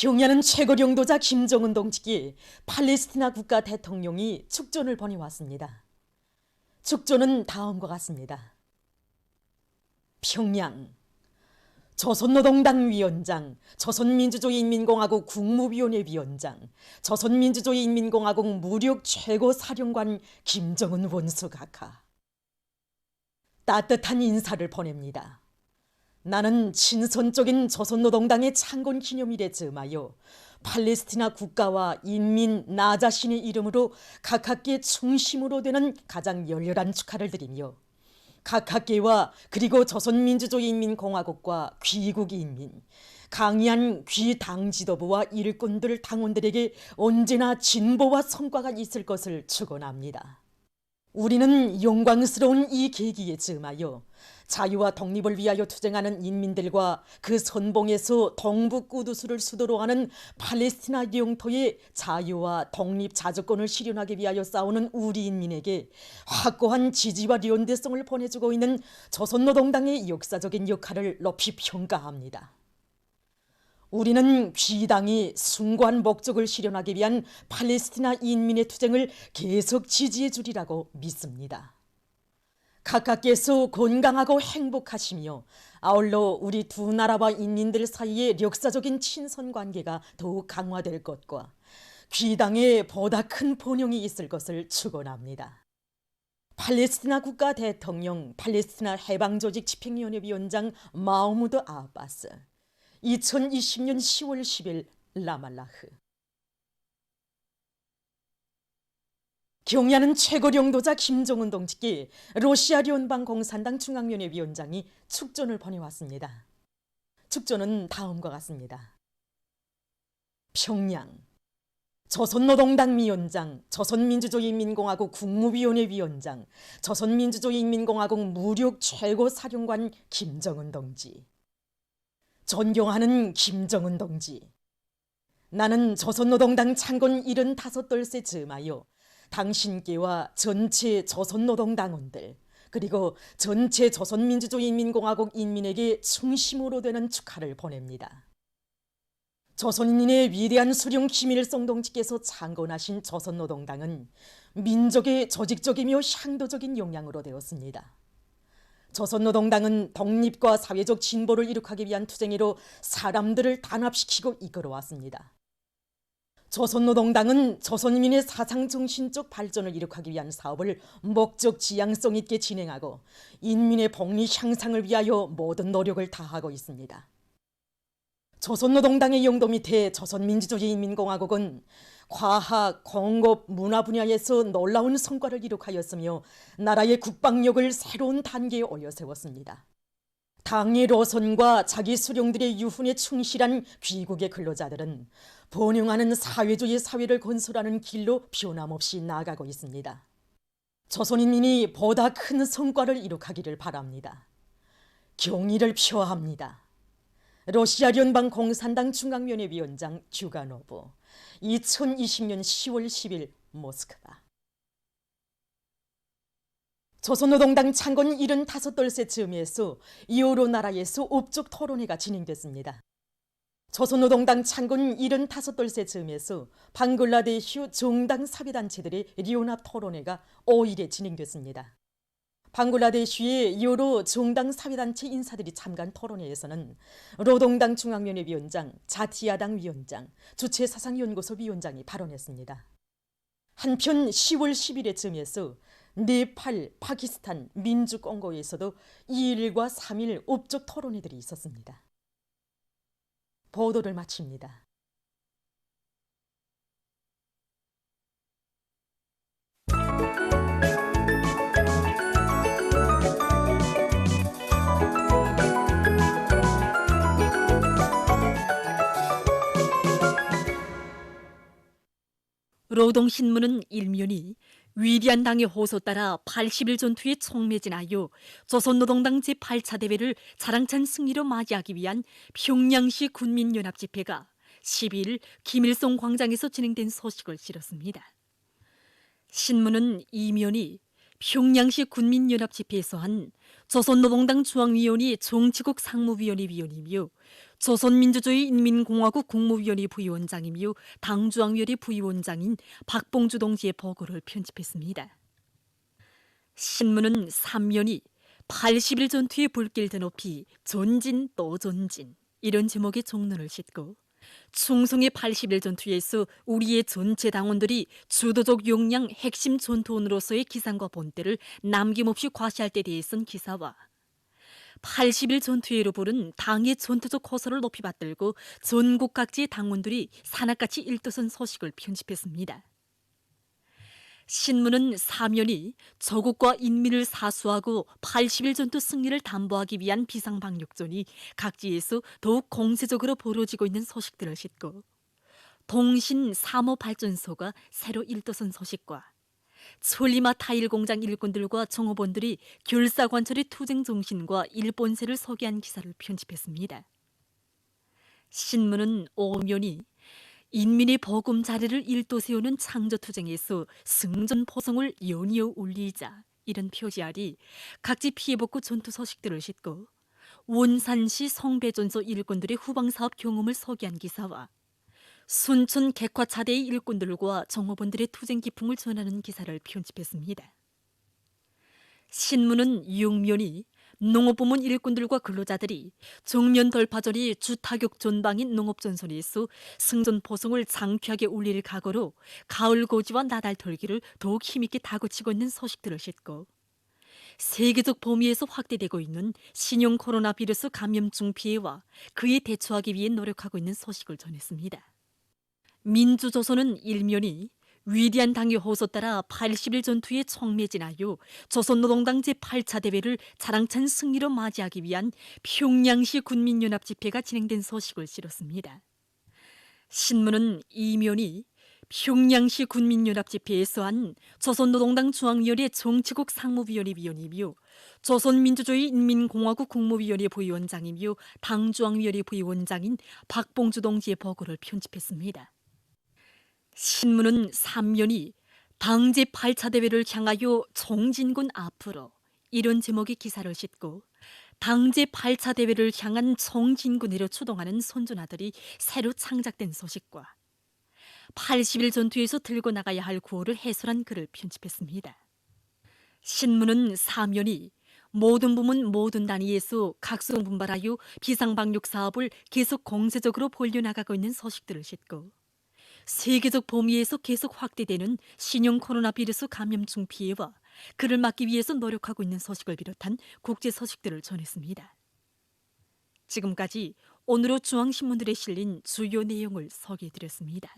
경야는 최고領도자 김정은 동지께 팔레스티나 국가 대통령이 축전을 보내왔습니다. 축전은 다음과 같습니다. 평양 조선노동당 위원장, 조선민주주의인민공화국 국무위원회 위원장, 조선민주주의인민공화국 무력 최고 사령관 김정은 원수 각하. 따뜻한 인사를 보냅니다. 나는 친선적인 조선노동당의 창건 기념일에 즈음하여 팔레스티나 국가와 인민 나 자신의 이름으로 각하께 충심으로 되는 가장 열렬한 축하를 드리며 각하께와 그리고 조선민주주의인민공화국과 귀국 인민, 강의한 귀당 지도부와 일꾼들 당원들에게 언제나 진보와 성과가 있을 것을 축원합니다. 우리는 영광스러운 이 계기에 즈음하여 자유와 독립을 위하여 투쟁하는 인민들과 그 선봉에서 동북 꾸두스를 수도로 하는 팔레스티나 영토의 자유와 독립 자주권을 실현하기 위하여 싸우는 우리 인민에게 확고한 지지와 연대성을 보내주고 있는 조선노동당의 역사적인 역할을 높이 평가합니다. 우리는 귀당이 숭고한 목적을 실현하기 위한 팔레스티나 인민의 투쟁을 계속 지지해 주리라고 믿습니다. 각각께서 건강하고 행복하시며 아울러 우리 두 나라와 인민들 사이의 역사적인 친선 관계가 더욱 강화될 것과 귀당에 보다 큰 번영이 있을 것을 축원합니다. 팔레스티나 국가 대통령, 팔레스티나 해방조직 집행위원회 위원장 마우무드 아바스 2020년 10월 10일 라말라흐 경야는 최고領도자 김정은 동지기 러시아 련방 공산당 중앙위원회 위원장이 축전을 보내왔습니다. 축전은 다음과 같습니다. 평양 조선노동당 위원장, 조선민주주의인민공화국 국무위원회 위원장, 조선민주주의인민공화국 무력 최고 사령관 김정은 동지 존경하는 김정은 동지. 나는 조선노동당 창건 75돌세 즈음하여 당신께와 전체 조선노동당원들 그리고 전체 조선민주주의인민공화국 인민에게 충심으로 되는 축하를 보냅니다. 조선인의 위대한 수령 김일성 동지께서 창건하신 조선노동당은 민족의 조직적이며 향도적인 역량으로 되었습니다. 조선노동당은 독립과 사회적 진보를 이룩하기 위한 투쟁으로 사람들을 단합시키고 이끌어왔습니다. 조선노동당은 조선민의 사상정신적 발전을 이룩하기 위한 사업을 목적 지향성 있게 진행하고 인민의 복리 향상을 위하여 모든 노력을 다하고 있습니다. 조선노동당의 영도 밑에 조선민주주의인민공화국은 과학, 공업, 문화 분야에서 놀라운 성과를 이룩하였으며 나라의 국방력을 새로운 단계에 올려세웠습니다. 당의 로선과 자기 수령들의 유훈에 충실한 귀국의 근로자들은 번영하는 사회주의 사회를 건설하는 길로 변함없이 나아가고 있습니다. 조선인민이 보다 큰 성과를 이룩하기를 바랍니다. 경의를 표합니다. 러시아聯邦 공산당 중앙위원회 위원장 주가노브 2020년 10월 10일 모스크바 조선노동당 창건 75돌세 즈음에서 이오로 나라에서 업적 토론회가 진행됐습니다. 조선노동당 창건 75돌세 즈음에서 방글라데슈 정당 사회단체들의 리온합 토론회가 5일에 진행됐습니다. 방글라데슈의 여러 정당 사회단체 인사들이 참가한 토론회에서는 노동당 중앙위원회 위원장, 자티야당 위원장, 주체사상연구소 위원장이 발언했습니다. 한편 10월 10일에 즈음에서 네팔, 파키스탄, 민주공고에서도 2일과 3일 업적 토론회들이 있었습니다. 보도를 마칩니다. 노동신문은 일면이 위대한 당의 호소 따라 80일 전투에 총매진하여 조선노동당 제8차 대회를 자랑찬 승리로 맞이하기 위한 평양시 군민연합 집회가 12일 김일성 광장에서 진행된 소식을 실었습니다. 신문은 이면이 평양시 군민연합 집회에서 한 조선노동당 중앙위원회 정치국 상무위원회 위원이며 조선민주주의 인민공화국 국무위원회 부위원장이며 당중앙위원회 부위원장인 박봉주 동지의 보고를 편집했습니다. 신문은 3년이 80일 전투의 불길 드높이 전진 또 전진 이런 제목의 종론을 싣고 충성의 80일 전투에서 우리의 전체 당원들이 주도적 역량 핵심 전투원으로서의 기상과 본때를 남김없이 과시할 때 대해 쓴 기사와 80일 전투회로 부른 당의 전투적 호소를 높이 받들고 전국 각지의 당원들이 산악같이 일떠선 소식을 편집했습니다. 신문은 사면이 저국과 인민을 사수하고 80일 전투 승리를 담보하기 위한 비상방역전이 각지에서 더욱 공세적으로 벌어지고 있는 소식들을 싣고 동신 사모발전소가 새로 일도선 소식과 솔리마 타일 공장 일꾼들과 정호본들이 결사 관철의 투쟁 정신과 일본세를 소개한 기사를 편집했습니다. 신문은 오면이 인민의 보금 자리를 일도 세우는 창조투쟁에서 승전 포성을 연이어 올리자 이런 표지알이 각지 피해복구 전투 소식들을 싣고 원산시 성배전소 일꾼들의 후방사업 경험을 소개한 기사와 순천 객화차대의 일꾼들과 정호본들의 투쟁 기풍을 전하는 기사를 편집했습니다. 신문은 육면이 농업부문 일꾼들과 근로자들이 정면 돌파절이 주타격 전방인 농업전선에서 승전 포성을 장쾌하게 울릴 각오로 가을 고지와 나달 털기를 더욱 힘있게 다구치고 있는 소식들을 싣고 세계적 범위에서 확대되고 있는 신형 코로나 비루스 감염증 피해와 그에 대처하기 위해 노력하고 있는 소식을 전했습니다. 민주조선은 일면이 위대한 당의 호소 따라 80일 전투에 청매진하여 조선노동당 제8차 대회를 자랑찬 승리로 맞이하기 위한 평양시 군민연합 집회가 진행된 소식을 실었습니다. 신문은 이면이 평양시 군민연합 집회에서 한 조선노동당 중앙위원회 정치국 상무위원회 위원이며 조선민주주의 인민공화국 국무위원회 부위원장이며 당중앙위원회 부위원장인 박봉주 동지의 보고를 편집했습니다. 신문은 3년이 당제 8차 대회를 향하여 정진군 앞으로 이런 제목의 기사를 싣고 당제 8차 대회를 향한 정진군으로 추동하는 선조나들이 새로 창작된 소식과 80일 전투에서 들고 나가야 할 구호를 해설한 글을 편집했습니다. 신문은 3년이 모든 부문 모든 단위에서 각성 분발하여 비상방역 사업을 계속 공세적으로 벌려나가고 있는 소식들을 싣고 세계적 범위에서 계속 확대되는 신형 코로나 비루스 감염증 피해와 그를 막기 위해서 노력하고 있는 소식을 비롯한 국제 소식들을 전했습니다. 지금까지 오늘의 중앙신문들에 실린 주요 내용을 소개해드렸습니다.